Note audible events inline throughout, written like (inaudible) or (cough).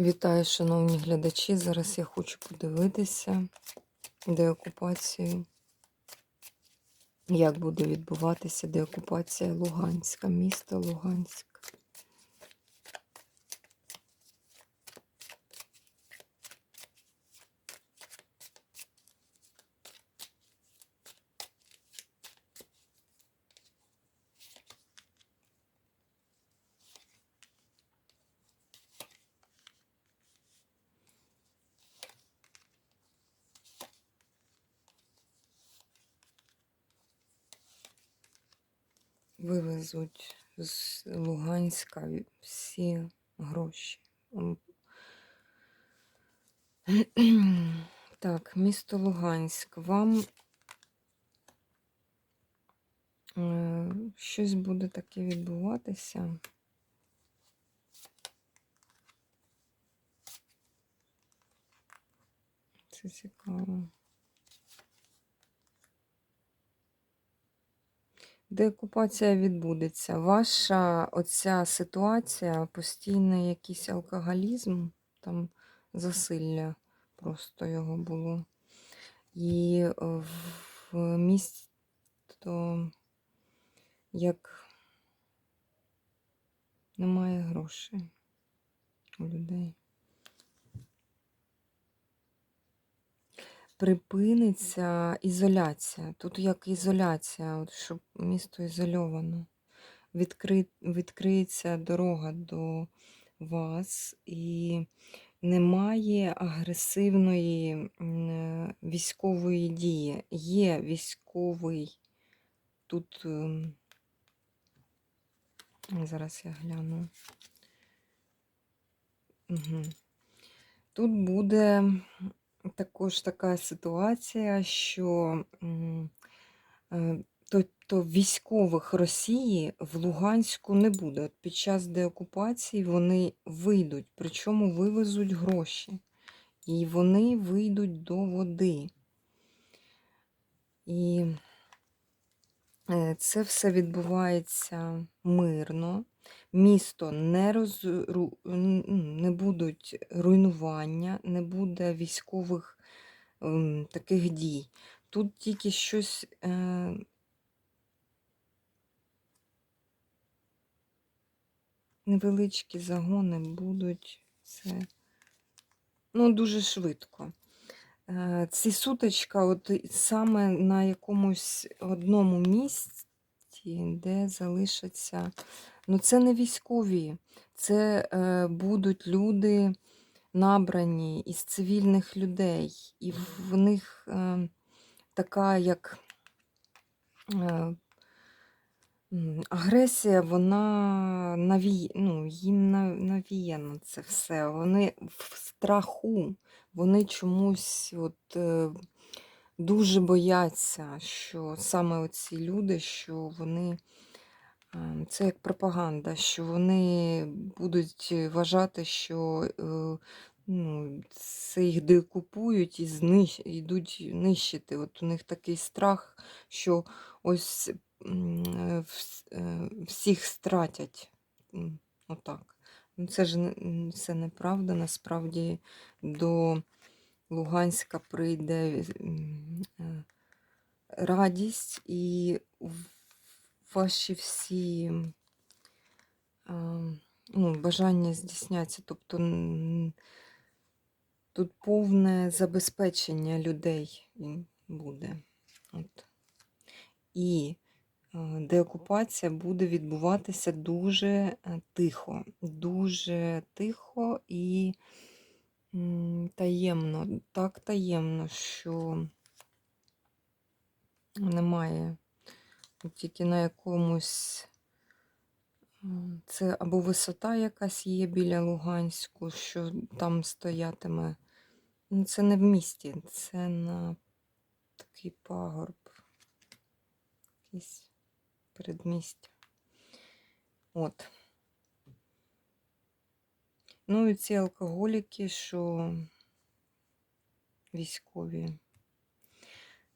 Вітаю, шановні глядачі. Зараз я хочу подивитися деокупацію. Як буде відбуватися деокупація Луганська, міста Луганськ. Вивезуть з Луганська всі гроші. (clears throat) Так, місто Луганськ. Вам е, щось буде таке відбуватися. Це цікаво. Деокупація відбудеться. Ваша оця ситуація, постійний якийсь алкоголізм, там засилля просто його було. І е, в місто як немає грошей у людей. Припиниться ізоляція. Тут як ізоляція, от щоб місто ізольовано. Відкри... Відкриється дорога до вас і немає агресивної е, військової дії. Є військовий тут. ем, Зараз я гляну. Угу. Тут буде також така ситуація, що е, тобто військових Росії в Луганську не буде. От Під час деокупації вони вийдуть, причому вивезуть гроші. І вони вийдуть до води. І е, це все відбувається мирно. Місто не розру... не будуть руйнування, не буде військових ем, таких дій. Тут тільки щось е, невеличкі загони будуть. Це ну, дуже швидко. Е, Ці сутичка, от саме на якомусь одному місці, де залишаться. Ну, це не військові, це е, будуть люди набрані із цивільних людей, і в них е, така як е, агресія, вона наві... ну, їм на- навіяно це все. Вони в страху, вони чомусь от, е, дуже бояться, що саме оці люди, що вони. Ем, Це як пропаганда, що вони будуть вважати, що е, ну, це їх декупують і знищ... йдуть нищити. От у них такий страх, що ось е, вс- е, всіх стратять. Отак. Ну, Це ж це неправда. Насправді до Луганська прийде е, радість і ваші всі ну, бажання здійсняться. Тобто тут повне забезпечення людей буде. От. І е, деокупація буде відбуватися дуже е, тихо, дуже тихо і таємно, так таємно, що немає тільки на якомусь. Це або висота якась є біля Луганську, що там стоятиме. Ну, це не в місті, це на такий пагорб, якийсь передмістя. От. Ну і ці алкоголіки, що військові.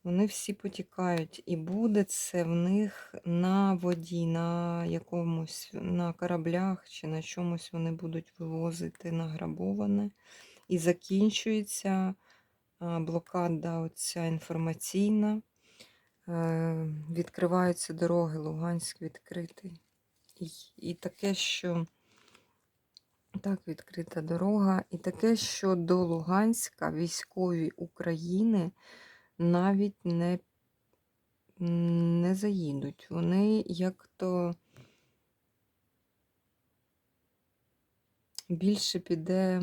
Вони всі потікають. І буде це в них на воді, на якомусь, на кораблях чи на чомусь вони будуть вивозити награбоване. І закінчується блокада оця інформаційна. Е, Відкриваються дороги, Луганськ відкритий. І, і таке, що так, відкрита дорога. І таке, що до Луганська військові України навіть не, не заїдуть. Вони як то більше піде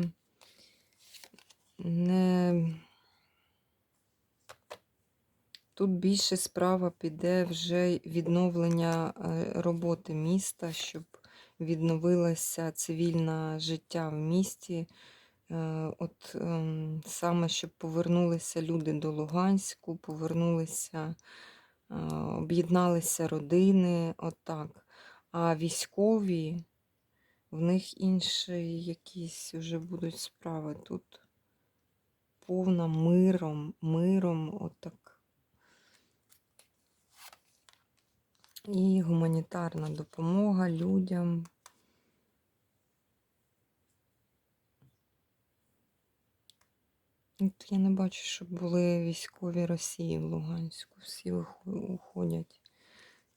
не. Тут більше справа піде вже відновлення е, роботи міста, щоб відновилося цивільне життя в місті. Е, От ем, саме, щоб повернулися люди до Луганську, повернулися, е, об'єдналися родини, отак. А військові, в них інші якісь вже будуть справи. Тут повна миром, миром, отак. І гуманітарна допомога людям. От я не бачу, щоб були військові Росії в Луганську. Всі уходять.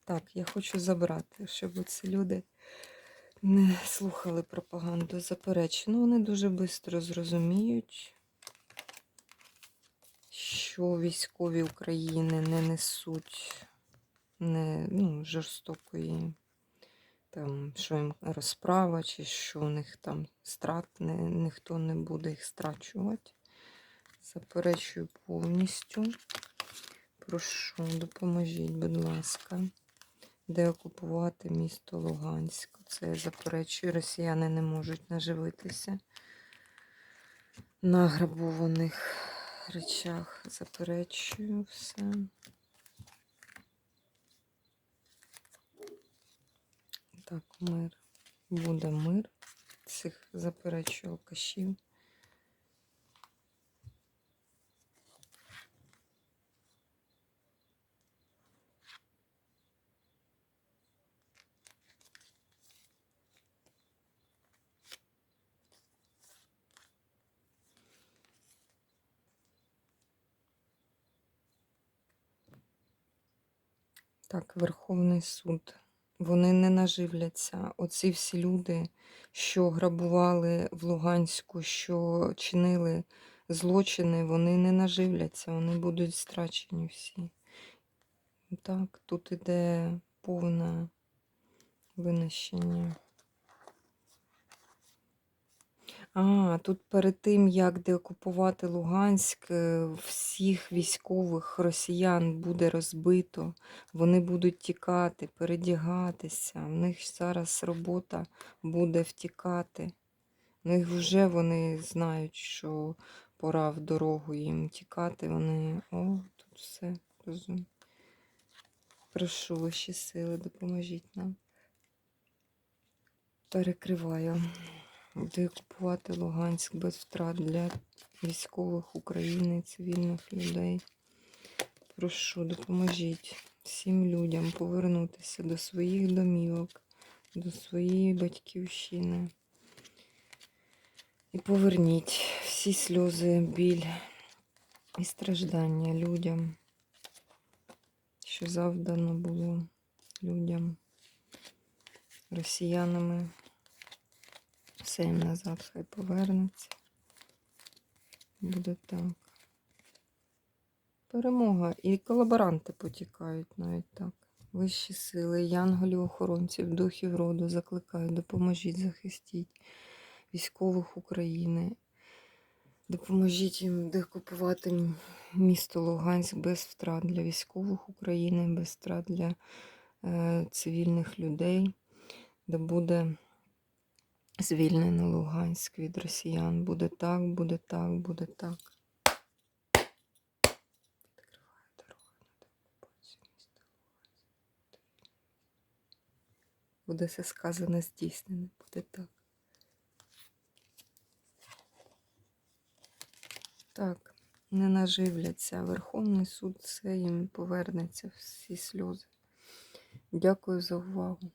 Так, я хочу забрати, щоб ці люди не слухали пропаганду. Заперечу. Ну, вони дуже швидко зрозуміють, що військові України не несуть не, ну, жорстокої, там, що їм розправа, чи що у них там страт, не, ніхто не буде їх страчувати. Заперечую повністю. Прошу, допоможіть, будь ласка, де окупувати місто Луганськ. Це я заперечую, росіяни не можуть наживитися на грабованих речах. Заперечую все. Так, мир. Буде мир цих заперечую алкашів. Так, Верховний суд. Вони не наживляться. Оці всі люди, що грабували в Луганську, що чинили злочини, вони не наживляться, вони будуть страчені всі. Так, тут іде повне винищення. А, тут перед тим, як деокупувати Луганськ, е, всіх військових росіян буде розбито. Вони будуть тікати, передягатися. В них зараз робота буде втікати. В них вже вони знають, що пора в дорогу їм тікати. Вони. О, тут все розумію. Прошу вищі сили, допоможіть нам. Перекриваю. Де купувати Луганськ без втрат для військових України, цивільних людей. Прошу, допоможіть всім людям повернутися до своїх домівок, до своєї батьківщини. І поверніть всі сльози, біль і страждання людям, що завдано було людям, росіянами. Все їм назад хай повернеться. Буде так. Перемога. І колаборанти потікають навіть так. Вищі сили, янголів, охоронців, духів роду закликаю, допоможіть, захистіть військових України. Допоможіть їм декупувати місто Луганськ без втрат для військових України, без втрат для е, цивільних людей, де буде звільнено Луганськ від росіян. Буде так, буде так, буде так. Відкриваю дорогу на деокупацію міста. Буде все сказане, здійснене. Буде так. Так. не наживляться. Верховний суд все їм повернеться, всі сльози. Дякую за увагу.